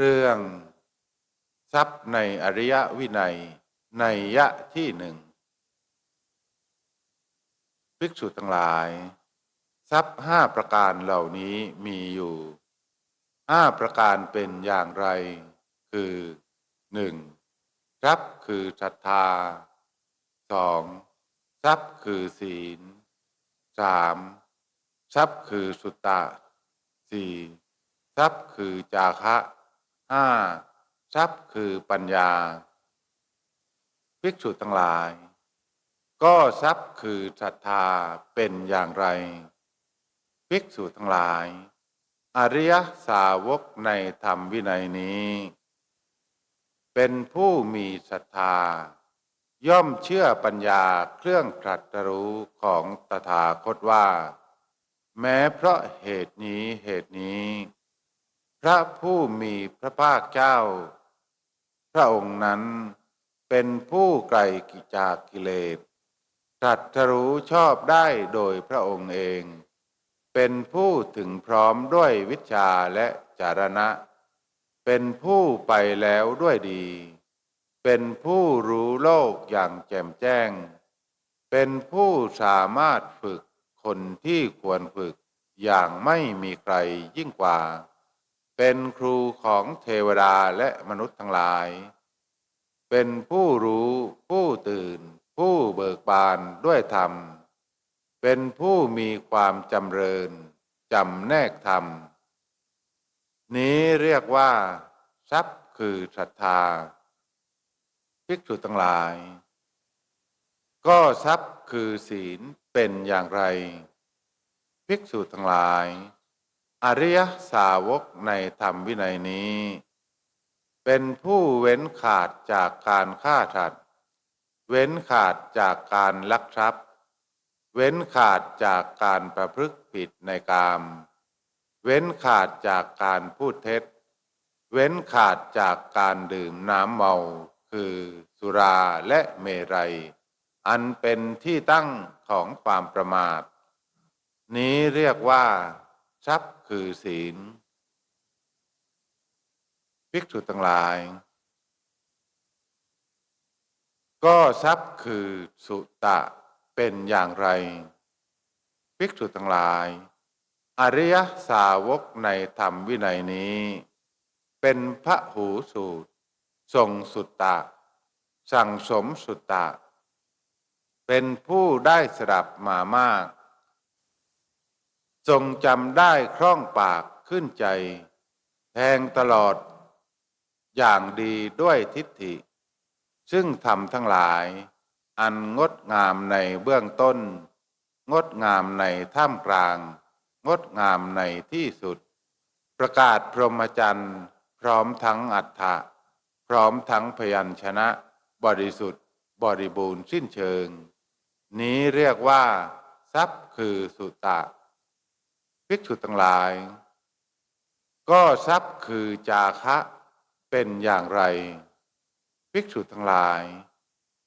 เรื่องทรัพย์ในอริยวินัยในยะที่หนึ่งภิกษุทั้งหลาย ทรัพย์ห้าประการเหล่านี้มีอยู่ห้าประการเป็นอย่างไร คือหนึ่งทรัพย์คือศรัทธาสองทรัพย์คือศีลสามทรัพย์คือสุตตะสี่ทรัพย์คือจาคะ ห้าทรัพย์คือปัญญาภิกษุทั้งหลาย ก็ทรัพย์คือศรัทธาเป็นอย่างไรภิกษุทั้งหลาย อริยสาวกในธรรมวินัยนี้ เป็นผู้มีศรัทธา ย่อมเชื่อปัญญาเครื่องตรัสรู้ของตถาคตว่า แม้เพราะเหตุนี้เหตุนี้ ระผู้มีพระภาคเจ้า พระองค์นั้นเป็นผู้ไกลกิจากกิเลสตรัสรู้ชอบได้โดยพระองค์เอง เป็นผู้ถึงพร้อมด้วยวิชาและจารณะ เป็นผู้ไปแล้วด้วยดี เป็นผู้รู้โลกอย่างแจ่มแจ้ง เป็นผู้สามารถฝึกคนที่ควรฝึกอย่างไม่มีใครยิ่งกว่า เป็นครูของเทวดาและมนุษย์ทั้งหลาย เป็นผู้รู้ผู้ตื่น ผู้เบิกบานด้วยธรรม เป็นผู้มีความจำเริญจำแนกธรรม นี้เรียกว่า ทรัพย์คือศรัทธา ภิกษุทั้งหลาย ก็ทรัพย์คือศีลเป็นอย่างไร ภิกษุทั้งหลาย อริยสาวกในธรรมวินัยนี้ เป็นผู้เว้นขาดจากการฆ่าสัตว์เว้นขาดจากการลักทรัพย์ เว้นขาดจากการประพฤติผิดในกาม เว้นขาดจากการพูดเท็จ เว้นขาดจากการดื่มน้ำเมา คือสุราและเมรัย อันเป็นที่ตั้งของความประมาท นี้เรียกว่า ทรัพย์คือศีลภิกษุทั้งหลาย ก็ทรัพย์คือสุตะเป็นอย่างไรภิกษุทั้งหลาย อริยสาวกในธรรมวินัยนี้ เป็นพระหูสูตรทรงสุตตะ สั่งสมสุตตะ เป็นผู้ได้สดับมามาก ทรงจำได้คล่องปากขึ้นใจ แทงตลอด อย่างดีด้วยทิฏฐิ ซึ่งทำทั้งหลาย อันงดงามในเบื้องต้น งดงามในท่ามกลาง งดงามในที่สุด ประกาศพรหมจรรย์พร้อมทั้งอัฏฐะพร้อมทั้งพยัญชนะ บริสุทธิ์ บริบูรณ์สิ้นเชิง นี้เรียกว่า ทรัพย์คือสุตตะ ภิกษุทั้งหลาย ก็ทรัพย์คือจาคะเป็นอย่างไร ภิกษุทั้งหลาย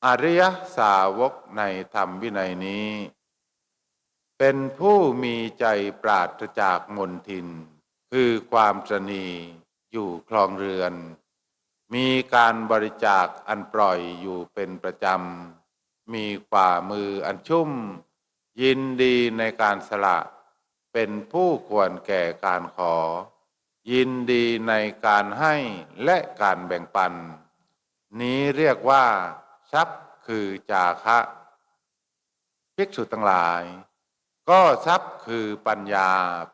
อริยสาวกในธรรมวินัยนี้ เป็นผู้มีใจปราศจากมนทิน คือความตรณีอยู่คลองเรือน มีการบริจาคอันปล่อยอยู่เป็นประจำ มีฝ่ามืออันชุ่ม ยินดีในการสละ เป็นผู้ควรแก่การขอ ยินดีในการให้และการแบ่งปัน นี้เรียกว่าทรัพย์คือจาคะภิกษุทั้งหลาย ก็ทรัพย์คือปัญญา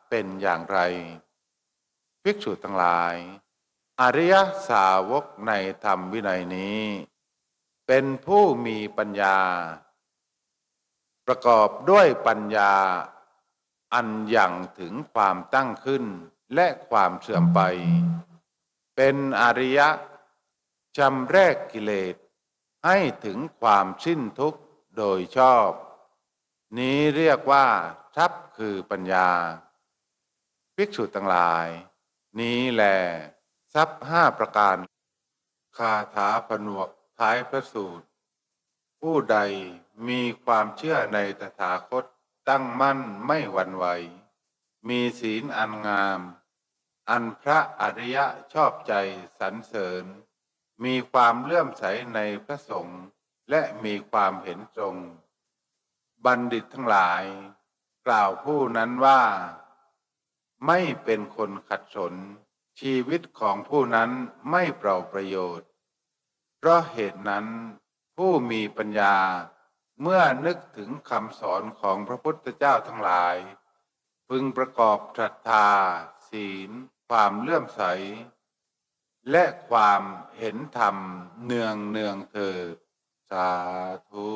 เป็นอย่างไร ภิกษุทั้งหลาย อริยสาวกในธรรมวินัยนี้ เป็นผู้มีปัญญา ประกอบด้วยปัญญา อันยังถึงความตั้งขึ้นและความเสื่อมไป เป็นอริยะจำแรกกิเลสให้ถึงความสิ้นทุกข์โดยชอบ นี้เรียกว่าทรัพย์คือปัญญา ภิกษุทั้งหลาย นี้แลทรัพย์ห้าประการคาถาผนวกท้ายพระสูตร ผู้ใดมีความเชื่อในตถาคต ตั้งมั่นไม่หวั่นไหว มีศีลอันงาม อันพระอริยะชอบใจสรรเสริญ มีความเลื่อมใสในพระสงฆ์และมีความเห็นตรง บัณฑิตทั้งหลาย กล่าวผู้นั้นว่า ไม่เป็นคนขัดสน ชีวิตของผู้นั้นไม่เปล่าประโยชน์ เพราะเหตุนั้นผู้มีปัญญา เมื่อนึกถึงคำสอนของพระพุทธเจ้าทั้งหลาย พึงประกอบศรัทธา ศีล ความเลื่อมใส และความเห็นธรรมเนืองเนืองเถิดสาธุ